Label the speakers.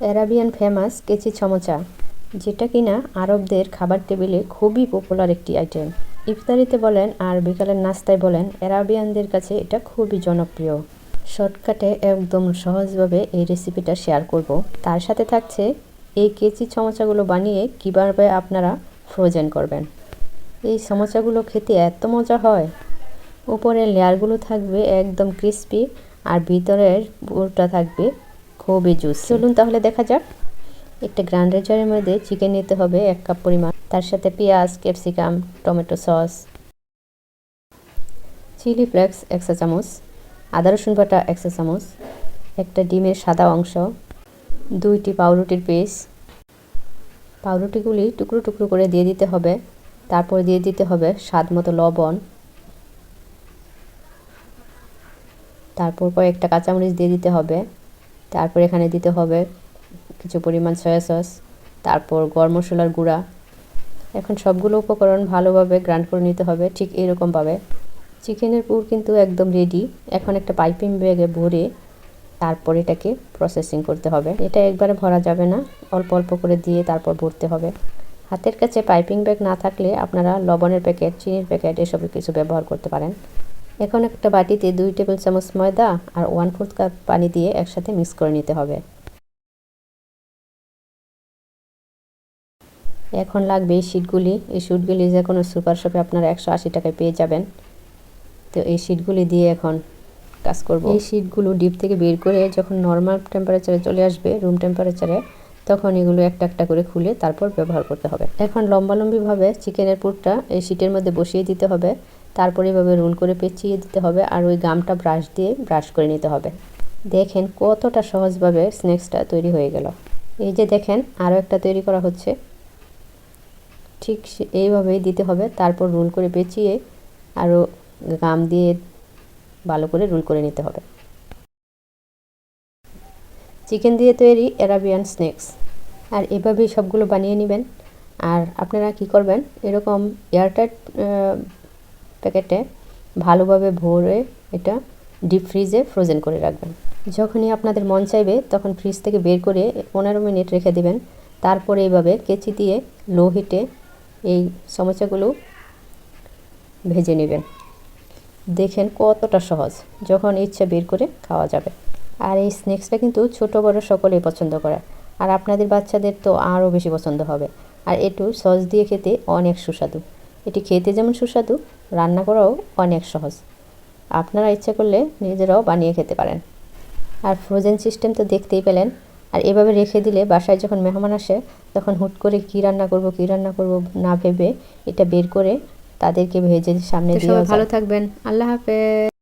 Speaker 1: Arabian famous কেচি সমোচা যেটা কিনা আরবদের খাবার টেবিলে খুবই পপুলার একটি আইটেম ইফতারিতে বলেন আর বিকালের নাস্তায় বলেন, অ্যারাবিয়ানদের কাছে এটা খুবই জনপ্রিয়। শর্টকাটে একদম সহজভাবে এই রেসিপিটা শেয়ার করব। তার সাথে থাকছে এই কেচি সমোচাগুলো বানিয়ে কীভাবে আপনারা ফ্রোজেন করবেন। এই সমোসাগুলো খেতে এত মজা হয়। উপরের লেয়ারগুলো থাকবে একদম ক্রিস্পি আর ভিতরের পুরটা থাকবে খুবই জুস চলুন তাহলে দেখা যাক। একটা গ্রাইন্ডার জারের মধ্যে চিকেন নিতে হবে এক কাপ পরিমাণ। তার সাথে পেঁয়াজ capsicum tomato sauce chilli flakes একশো চামচ, আদা রসুন বাটা একশো চামচ, একটা ডিমের সাদা অংশ, দুইটি পাউরুটির পিস। পাউরুটিগুলি টুকরো টুকরো করে দিয়ে দিতে হবে। তারপর দিয়ে দিতে হবে স্বাদ মতো লবণ। তারপর কয়েকটা কাঁচামরিচ দিয়ে দিতে হবে। তারপর এখানে দিতে হবে কিছু পরিমাণ সয়া সস তারপর গরম মশলার গুঁড়া। এখন সবগুলো উপকরণ ভালোভাবে গ্রাইন্ড করে নিতে হবে, ঠিক এরকমভাবে। চিকেনের পুর কিন্তু একদম রেডি এখন একটা পাইপিং ব্যাগে ভরে তারপর এটাকে প্রসেসিং করতে হবে। এটা একবারে ভরা যাবে না, অল্প অল্প করে দিয়ে তারপর ভরতে হবে। হাতের কাছে পাইপিং ব্যাগ না থাকলে আপনারা লবণের প্যাকেট চিনির প্যাকেট এসব কিছু ব্যবহার করতে পারেন। এখন একটা বাটিতে দুই টেবিল চামচ ময়দা আর ওয়ান ফোর্থ কাপ পানি দিয়ে একসাথে মিক্স করে নিতে হবে। এখন লাগবে এই শিটগুলি এই শিটগুলি যে কোনো সুপার শপে আপনারা একশো আশি টাকায় পেয়ে যাবেন। তো এই শিটগুলি দিয়ে এখন কাজ করব। এই শিটগুলো ডিপ থেকে বের করে যখন নর্মাল টেম্পারেচারে চলে আসবে রুম টেম্পারেচারে তখন এগুলো একটা একটা করে খুলে তারপর ব্যবহার করতে হবে। এখন লম্বালম্বিভাবে চিকেনের পুরটা এই শিটের মধ্যে বসিয়ে দিতে হবে। তারপর এভাবে রোল করে পেঁচিয়ে দিতে হবে আর ওই গামটা ব্রাশ দিয়ে ব্রাশ করে নিতে হবে। দেখেন কতটা সহজভাবে স্ন্যাক্সটা তৈরি হয়ে গেল। এই যে দেখেন আরও একটা তৈরি করা হচ্ছে। ঠিক এইভাবেই দিতে হবে, তারপর রোল করে পেঁচিয়ে আরও গাম দিয়ে ভালো করে রোল করে নিতে হবে। চিকেন দিয়ে তৈরি অ্যারাবিয়ান স্ন্যাক্স। আর এভাবেই সবগুলো বানিয়ে নেবেন। আর আপনারা কি করবেন, এরকম এয়ারটাইট প্যাকেটে ভালোভাবে ভরে এটা ডিপ ফ্রিজে ফ্রোজেন করে রাখবেন। যখনই আপনাদের মন চাইবে তখন ফ্রিজ থেকে বের করে পনেরো মিনিট রেখে দেবেন। তারপরে এইভাবে কেচি দিয়ে লো হিটে এই সমস্যাগুলো ভেজে নেবেন। দেখেন কতটা সহজ, যখন ইচ্ছা বের করে খাওয়া যাবে। আর এই স্ন্যাক্সটা কিন্তু ছোট বড় সকলেই পছন্দ করে। আর আপনাদের বাচ্চাদের তো আরও বেশি পছন্দ হবে। আর একটু সস দিয়ে খেতে অনেক সুস্বাদু। এটি খেতে যেমন সুস্বাদু রান্না করাও অনেক সহজ। আপনারা ইচ্ছা করলে নিজেরাও বানিয়ে খেতে পারেন। আর ফ্রোজেন সিস্টেম তো দেখতেই পেলেন। আর এভাবে রেখে দিলে বাসায় যখন মেহমান আসে তখন হুট করে কী রান্না করব কী রান্না করব না ভেবে এটা বের করে তাদেরকে ভেজে সামনে দিয়ে ভালো থাকবেন। আল্লাহ হাফেজ।